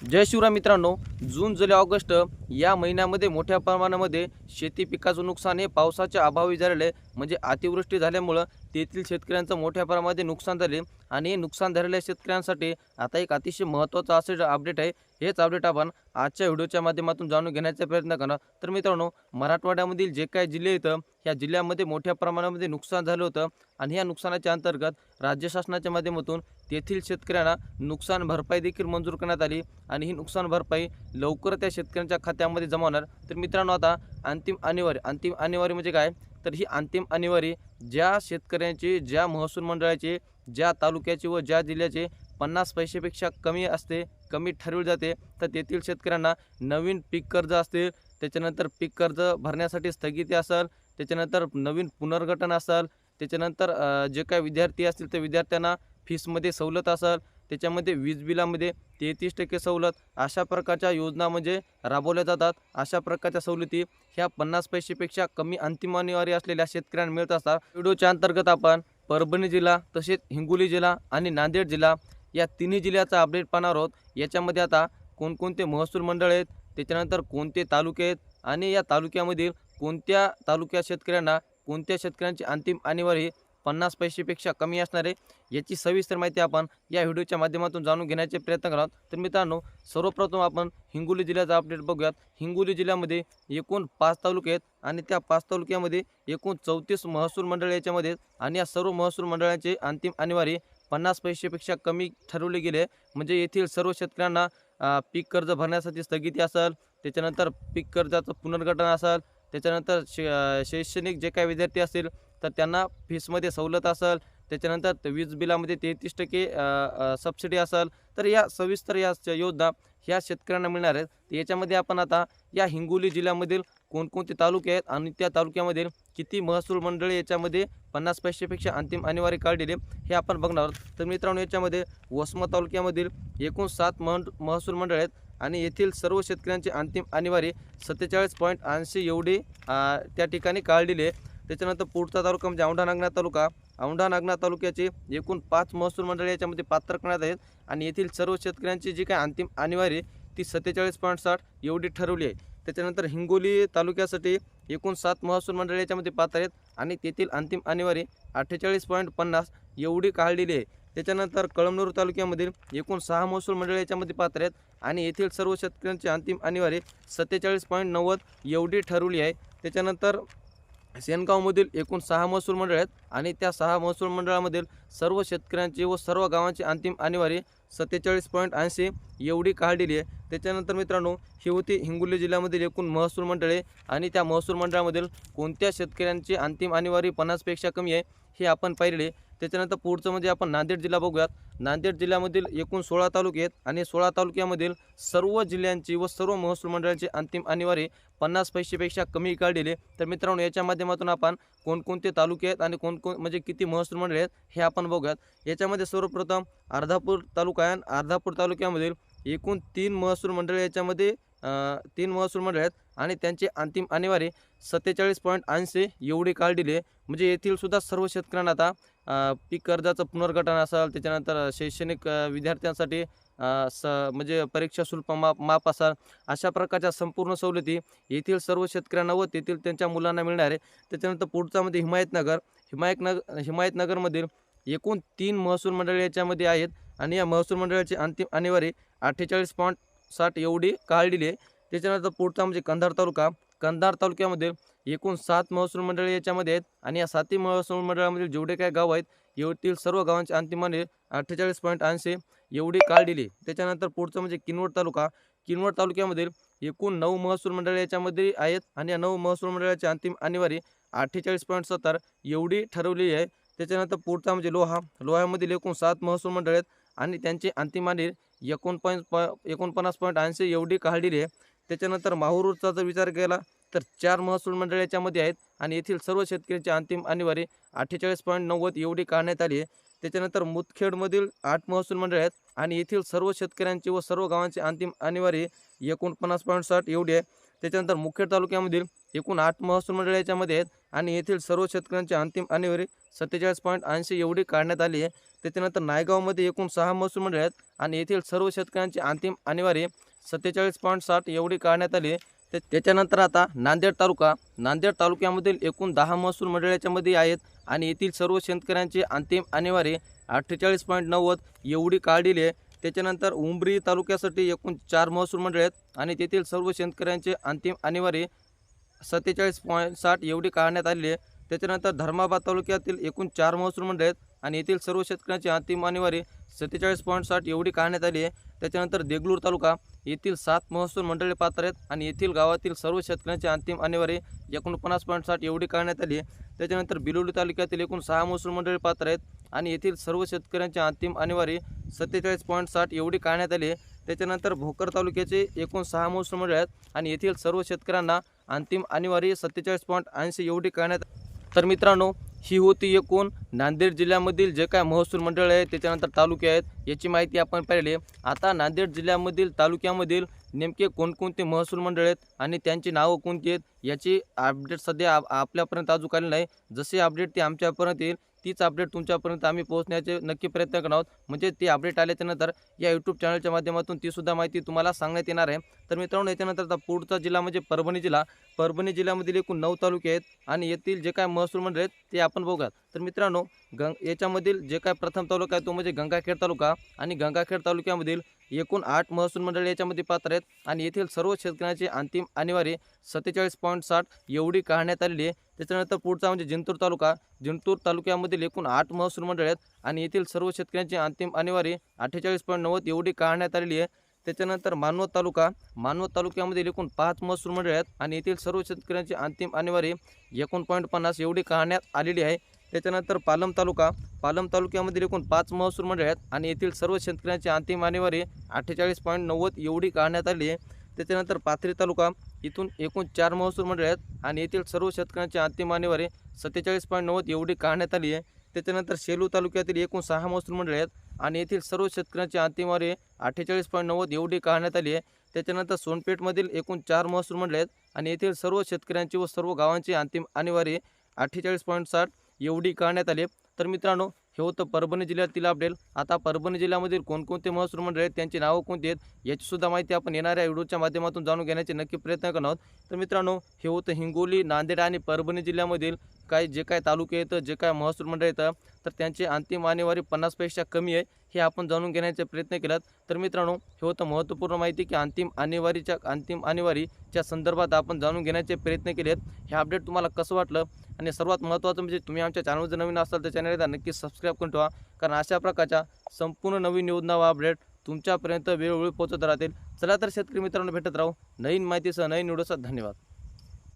जय शिवराय मित्रांनो जून जुलै ऑगस्ट या महिन्यामध्ये मोठ्या प्रमाणामध्ये शेती पिकाचं नुकसान हे पावसाच्या अभावी झालेले म्हणजे अतिवृष्टी झाल्यामुळं तेथील शेतकऱ्यांचं मोठ्या प्रमाणामध्ये नुकसान झाले. आणि हे नुकसान झालेल्या शेतकऱ्यांसाठी आता एक अतिशय महत्त्वाचं असं अपडेट आहे. हेच अपडेट आपण आजच्या व्हिडिओच्या माध्यमातून जाणून घेण्याचा प्रयत्न करणार. तर मित्रांनो मराठवाड्यामधील जे काही जिल्हे येतं ह्या जिल्ह्यामध्ये मोठ्या प्रमाणामध्ये नुकसान झालं होतं. आणि या नुकसानाच्या अंतर्गत राज्य शासनाच्या माध्यमातून तेथील शेतकऱ्यांना नुकसान भरपाई देखील मंजूर करण्यात आली आणि ही नुकसान भरपाई लवकर त्या शेतकऱ्यांच्या खात्यामध्ये जमा होणार. तर मित्रांनो आता अंतिम अनिवार्य अंतिम अनिवार्य म्हणजे काय? तर ही अंतिम अनिवार्य ज्या शेतकऱ्यांची ज्या महसूल मंडळाचे ज्या तालुक्याचे व ज्या जिल्ह्याचे पन्नास पैशापेक्षा कमी असते कमी ठरवली जाते तर तेथील शेतकऱ्यांना नवीन पीक कर्ज असते. त्याच्यानंतर पीक कर्ज भरण्यासाठी स्थगिती असेल त्याच्यानंतर नवीन पुनर्गठन असेल त्याच्यानंतर जे काय विद्यार्थी असतील त्या विद्यार्थ्यांना फीसमध्ये सवलत असेल त्याच्यामध्ये वीज बिलामध्ये तेहतीस टक्के सवलत अशा प्रकारच्या योजना म्हणजे राबवल्या जातात. अशा प्रकारच्या सवलती ह्या पन्नास पैसेपेक्षा कमी अंतिम अनिवार्य असलेल्या शेतकऱ्यांना मिळत असतात. व्हिडिओच्या अंतर्गत आपण परभणी जिल्हा तसेच हिंगोली जिल्हा आणि नांदेड जिल्हा या तिन्ही जिल्ह्याचा अपडेट पाहणार आहोत. याच्यामध्ये आता कोणकोणते महसूल मंडळ आहेत त्याच्यानंतर कोणते तालुके आहेत आणि या तालुक्यामधील कोणत्या तालुक्या शेतकऱ्यांना कोणत्या शेतकऱ्यांची अंतिम अनिवार्य पन्नास पैसेपेक्षा कमी असणारे याची सविस्तर माहिती आपण या व्हिडिओच्या माध्यमातून जाणून घेण्याचे प्रयत्न करत तर मित्रांनो सर्वप्रथम आपण हिंगोली जिल्ह्याचा अपडेट बघूयात. हिंगोली जिल्ह्यामध्ये एकूण पाच तालुके आहेत आणि त्या पाच तालुक्यामध्ये एकूण चौतीस महसूल मंडळ याच्यामध्ये आणि या सर्व महसूल मंडळांचे अंतिम अनिवार्य पन्नास पैसेपेक्षा कमी ठरवले गेले म्हणजे येथील सर्व शेतकऱ्यांना पीक कर्ज भरण्यासाठी स्थगिती असेल त्याच्यानंतर पीक कर्जाचं पुनर्गठन असेल त्याच्यानंतर शे शैक्षणिक जे काही विद्यार्थी असतील तर त्यांना फीसमध्ये सवलत असेल त्याच्यानंतर वीज बिलामध्ये तेहतीस टक्के सबसिडी असेल तर या सविस्तर या योजना ह्या शेतकऱ्यांना मिळणार आहेत. तर याच्यामध्ये आपण आता या हिंगोली जिल्ह्यामधील कोणकोणते तालुके आहेत आणि त्या तालुक्यामधील किती महसूल मंडळे याच्यामध्ये पन्नास पैसेपेक्षा अंतिम अनिवार्य काढलेले हे आपण बघणार आहोत. तर मित्रांनो याच्यामध्ये वसमा तालुक्यामधील एकूण सात मंड महसूल मंडळ आहेत आणि येथील सर्व शेतकऱ्यांचे अंतिम अनिवार्य सत्तेचाळीस पॉईंट ऐंशी एवढे त्या ठिकाणी काढलेले आहे त्याच्यानंतर पुढचा तालुका म्हणजे औंढा नागनाथ तालुका. औंढा नागनाथ तालुक्याचे एकूण पाच महसूल मंडळे याच्यामध्ये पात्र करण्यात आहेत. आणि येथील सर्व शेतकऱ्यांची जी काही अंतिम अनिवार्य ती सत्तेचाळीस पॉईंट साठ एवढी ठरवली आहे. त्याच्यानंतर हिंगोली तालुक्यासाठी एकूण सात महसूल मंडळे याच्यामध्ये पात्र आहेत. आणि तेथील अंतिम अनिवार्य अठ्ठेचाळीस पॉईंट पन्नास एवढी काढलेली आहे. त्याच्यानंतर कळमनूर तालुक्यामधील एकूण सहा महसूल मंडळे याच्यामध्ये पात्र आहेत. आणि येथील सर्व शेतकऱ्यांची अंतिम अनिवार्य सत्तेचाळीस पॉईंट नव्वद एवढी ठरवली आहे. त्याच्यानंतर सेनगावमधील एकूण सहा महसूल मंडळ आहेत आणि त्या सहा महसूल मंडळामधील सर्व शेतकऱ्यांची व सर्व गावांची अंतिम अनिवार्य सत्तेचाळीस पॉईंट ऐंशी एवढी काढलेली आहे. त्याच्यानंतर मित्रांनो ही होती हिंगोली जिल्ह्यामधील एकूण महसूल मंडळे आणि त्या महसूल मंडळामधील कोणत्या शेतकऱ्यांची अंतिम अनिवार्य पन्नासपेक्षा कमी आहे हे आपण पाहिले त्याच्यानंतर पुढचं म्हणजे आपण नांदेड जिल्हा बघूयात. नांदेड जिल्ह्यामधील एकूण सोळा तालुके आहेत आणि सोळा तालुक्यामधील सर्व जिल्ह्यांची व सर्व महसूल मंडळांची अंतिम अनिवार्य पन्नास पैशापेक्षा कमी काढलेले तर मित्रांनो याच्या माध्यमातून आपण कोणकोणते तालुके आहेत आणि कोणकोण म्हणजे किती महसूल मंडळे आहेत हे आपण बघूयात. याच्यामध्ये सर्वप्रथम अर्धापूर तालुका आहे आणि अर्धापूर तालुक्यामधील एकूण तीन महसूल मंडळे याच्यामध्ये तीन महसूल मंडळ आहेत आणि त्यांचे अंतिम अनिवार्य सत्तेचाळीस पॉईंट ऐंशी एवढी काढलेली आहे. म्हणजे येथील सुद्धा सर्व शेतकऱ्यांना आता पीक कर्जाचं पुनर्गठन असेल त्याच्यानंतर शैक्षणिक विद्यार्थ्यांसाठी स म्हणजे परीक्षा शुल्क माप माप असाल अशा प्रकारच्या संपूर्ण सवलती येथील सर्व शेतकऱ्यांना व तेथील त्यांच्या मुलांना मिळणार आहे. त्याच्यानंतर पुढचामध्ये म्हणजे हिमायतनगर हिमायतनगर हिमायतनगरमधील एकूण तीन महसूल मंडळे याच्यामध्ये आहेत आणि या महसूल मंडळाची अंतिम अनिवार्य अठ्ठेचाळीस पॉईंट साठ एवढी काढलेली आहे. त्याच्यानंतर पुढचा म्हणजे कंधार तालुका. कंधार तालुक्यामध्ये एकूण सात महसूल मंडळे याच्यामध्ये आहेत आणि या सातही महसूल मंडळामधील जेवढे काही गाव आहेत येथील सर्व गावांचे अंतिम अठ्ठेचाळीस पॉईंट ऐंशी एवढी काळ आहे. त्याच्यानंतर पुढचं म्हणजे किनवट तालुका. किनवट तालुक्यामधील एकूण नऊ महसूल मंडळे याच्यामध्ये आहेत आणि या नऊ महसूल मंडळाची अंतिम अनिवारी अठ्ठेचाळीस पॉईंट सत्तर एवढी ठरवली आहे. त्याच्यानंतर पुढचा म्हणजे लोहा. लोह्यामधील एकूण सात महसूल मंडळ आहेत आणि त्यांची अंतिम आणि एकोणपन्नास पॉ एकोणपन्नास पॉईंट ऐंशी एवढी काढलेली आहे त्याच्यानंतर माहूरचा जर विचार केला तर चार महसूल मंडळ याच्यामध्ये आहेत आणि येथील सर्व शेतकऱ्यांची अंतिम अनिवार्य अठ्ठेचाळीस पॉईंट नव्वद एवढी काढण्यात आली आहे. त्याच्यानंतर मुदखेडमधील आठ महसूल मंडळ आहेत आणि येथील सर्व शेतकऱ्यांची व सर्व गावांची अंतिम अनिवार्य एकोणपन्नास पॉईंट साठ एवढी आहे. त्याच्यानंतर मुखेड तालुक्यामधील एकूण आठ महसूल मंडळ याच्यामध्ये आहेत. आणि येथील सर्व शेतकऱ्यांची अंतिम आणीवारी सत्तेचाळीस पॉईंट ऐंशी एवढी काढण्यात आली आहे. त्याच्यानंतर नायगावमध्ये एकूण सहा महसूल मंडळ आहेत आणि येथील सर्व शेतकऱ्यांची अंतिम आणीवारी सत्तेचाळीस पॉईंट साठ एवढी काढण्यात आली आहे. ते त्याच्यानंतर आता नांदेड तालुका नांदेड तालुक्यामधील एकूण दहा महसूल मंडळ याच्यामध्ये आहेत आणि येथील सर्व शेतकऱ्यांची अंतिम आणीवारी अठ्ठेचाळीस पॉईंट नव्वद एवढी काढलेली आहे. त्याच्यानंतर उंबरी तालुक्यासाठी एकूण चार महसूल मंडळ आहेत आणि तेथील सर्व शेतकऱ्यांचे अंतिम आणीवारी सत्तेचाळीस पॉईंट साठ एवढी काढण्यात आलेली आहे. त्याच्यानंतर धर्माबाद तालुक्यातील एकूण चार महसूल मंडळ आहेत आणि येथील सर्व शेतकऱ्यांची अंतिम आणीवारी सत्तेचाळीस पॉईंट साठ एवढी काढण्यात आली आहे. त्याच्यानंतर देगलूर तालुका येथील सात महसूल मंडळे पात्र आहेत आणि येथील गावातील सर्व शेतकऱ्यांची अंतिम आणीवारी एकोणपन्नास पॉईंट साठ एवढी काढण्यात आली आहे. त्याच्यानंतर बिलोली तालुक्यातील एकूण सहा महसूल मंडळे पात्र आहेत आणि येथील सर्व शेतकऱ्यांची अंतिम आणीवारी सत्तेचाळीस पॉईंट साठ एवढी काढण्यात आली आहे. त्याच्यानंतर भोकर तालुक्याचे एकूण सहा महसूल मंडळ आहेत आणि येथील सर्व शेतकऱ्यांना अंतिम अनिवार्य सत्तेचाळीस पॉईंट ऐंशी एवढी करण्यात तर मित्रांनो ही होती एकूण नांदेड जिल्ह्यामधील जे काय महसूल मंडळ आहे त्याच्यानंतर तालुके आहेत याची माहिती आपण पाहिली. आता नांदेड जिल्ह्यामधील तालुक्यामधील नेमके कोणकोणते महसूल मंडळ आहेत आणि त्यांची नावं कोणती आहेत याची अपडेट सध्या आप- आपल्यापर्यंत अजून आली नाही. जसे अपडेट ते आमच्यापर्यंत येईल तीच अपडेट तुमच्यापर्यंत आम्ही पोहोचण्याचे नक्की प्रयत्न करणार आहोत. म्हणजे ती अपडेट आल्याच्यानंतर या यूट्यूब चॅनलच्या माध्यमातून तीसुद्धा माहिती तुम्हाला सांगण्यात येणार आहे. तर मित्रांनो याच्यानंतर आता पुढचा जिल्हा म्हणजे परभणी जिल्हा. परभणी जिल्ह्यामधील एकूण नऊ तालुके आहेत आणि येथील जे काय महसूल मंडळ आहेत ते आपण बघूयात. तर मित्रांनो गंग याच्यामधील जे काय प्रथम तालुका आहे तो म्हणजे गंगाखेड तालुका आणि गंगाखेड तालुक्यामधील एकूण आठ महसूल मंडळ याच्यामध्ये पात्र आहेत आणि येथील सर्व शेतकऱ्यांची अंतिम अनिवार्य सत्तेचाळीस पॉईंट साठ एवढी काढण्यात आलेली आहे. त्याच्यानंतर पुढचा म्हणजे जिंतूर तालुका. जिंतूर तालुक्यामधील एकूण आठ महसूल मंडळ आहेत आणि येथील सर्व शेतकऱ्यांची अंतिम आणीवारी अठ्ठेचाळीस पॉईंट नव्वद एवढी काढण्यात आलेली आहे. त्याच्यानंतर मानवत तालुका. मानवत तालुक्यामध्ये एकूण पाच महसूल मंडळ आहेत आणि येथील सर्व शेतकऱ्यांची अंतिम आणीवारी एकूण पॉईंट पन्नास एवढी काढण्यात आलेली आहे. त्याच्यानंतर पालम तालुका. पालम तालुक्यामधील एकूण पाच महसूल मंडळ आहेत आणि येथील सर्व शेतकऱ्यांची अंतिम आणीवारी अठ्ठेचाळीस पॉईंट नव्वद एवढी काढण्यात आली आहे. त्याच्यानंतर पाथरी तालुका. इथून एकूण चार महसूल मंडळ आहेत आणि येथील सर्व शेतकऱ्यांची अंतिम आणीवारी सत्तेचाळीस पॉईंट नव्वद एवढी काढण्यात आली आहे. त्याच्यानंतर सेलू तालुक्यातील एकूण सहा महसूल मंडळ आहेत आणि येथील सर्व शेतकऱ्यांची अंतिमवारी अठ्ठेचाळीस पॉईंट नव्वद एवढी काढण्यात आली आहे. त्याच्यानंतर सोनपेठमधील एकूण चार महसूल मंडळ आहेत आणि येथील सर्व शेतकऱ्यांची व सर्व गावांची अंतिम आणीवारी अठ्ठेचाळीस पॉईंट साठ एवढी काढण्यात आली आहे. तर मित्रांनो हे होतं परभणी जिल्ह्यातील अपडेट आता परभणी जिल्ह्यामधील कोणकोणते महसूल मंडळ आहेत त्यांची नावं कोणती आहेत याचीसुद्धा माहिती आपण येणाऱ्या व्हिडिओच्या माध्यमातून जाणून घेण्याचे नक्की प्रयत्न करणार आहोत. तर मित्रांनो हे होतं हिंगोली नांदेड आणि परभणी जिल्ह्यामधील काही जे काय तालुके येतं जे काय महसूल मंडळ येतं तर त्यांची अंतिम आणीवारी पन्नासपेक्षा कमी आहे. हे आपण जाणून घेण्याचे प्रयत्न केलात. तर मित्रांनो हे होतं महत्त्वपूर्ण माहिती की अंतिम आणेवारीच्या अंतिम आणेवारीच्या संदर्भात आपण जाणून घेण्याचे प्रयत्न केले हे अपडेट तुम्हाला कसं वाटलं? आणि सर्वात महत्त्वाचं म्हणजे तुम्ही आमच्या चॅनलवर जर नवीन असाल तर चॅनलला नक्की सबस्क्राईब करून ठेवा. कारण अशा प्रकारच्या संपूर्ण नवीन योजना व अपडेट तुमच्यापर्यंत वेळोवेळी पोहोचत राहतील. चला तर शेतकरी मित्रांनो भेटत राहू नवीन माहितीसह नवीन व्हिडिओसह. धन्यवाद.